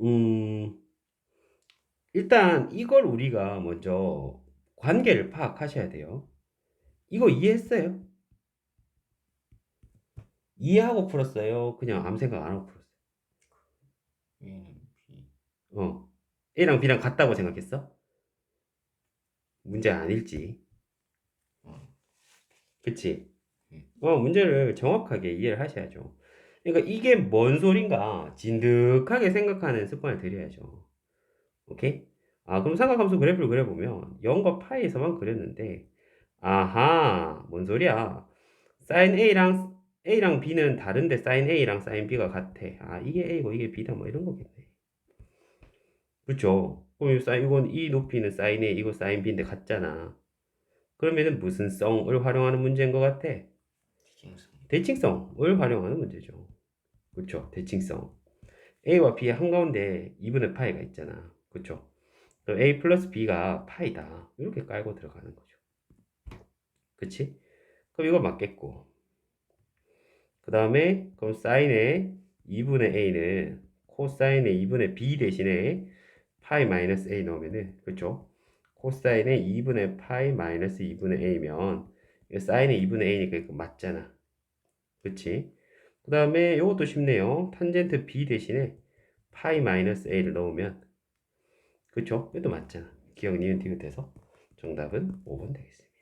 음, 일단 이걸 우리가 먼저 관계를 파악하셔야 돼요. 이거 이해했어요? 이해하고 풀었어요? 그냥 아무 생각 안 하고 풀었어요? A는 B. 어. A랑 B랑 같다고 생각했어? 문제 아닐지. 어. 그치? 음. 어, 문제를 정확하게 이해를 하셔야죠. 그러니까 이게 뭔 소린가 진득하게 생각하는 습관을 들여야죠. 오케이? 아, 그럼 삼각함수 그래프를 그려보면 0과 파이에서만 그렸는데 아하, 뭔 소리야? sin A랑 A랑 B는 다른데 sin A랑 sin B가 같아. 아, 이게 A고 이게 B다 뭐 이런 거겠네. 그렇죠? 그럼 이 sin- 이건 이 높이는 sin A, 이거 sin B인데 같잖아. 그러면은 무슨 성을 활용하는 문제인 것 같아? 대칭성. 대칭성을 활용하는 문제죠. 그렇죠? 대칭성. A와 B의 한가운데 2분의 파이가 있잖아. 그렇죠? A 플러스 B가 파이다. 이렇게 깔고 들어가는 거죠. 그치? 그럼 이거 맞겠고. 그 다음에 그럼 사인의 2분의 A는 코사인의 2분의 B 대신에 파이 마이너스 A 넣으면은 그렇죠? 코사인의 2분의 파이 마이너스 2분의 A면 사인의 2분의 A니까 이거 맞잖아. 그치? 그 다음에 이것도 쉽네요. 탄젠트 B 대신에 파이 마이너스 A를 넣으면 그쵸? 이것도 맞잖아. 기억 니은 디귿해서 정답은 5번 되겠습니다.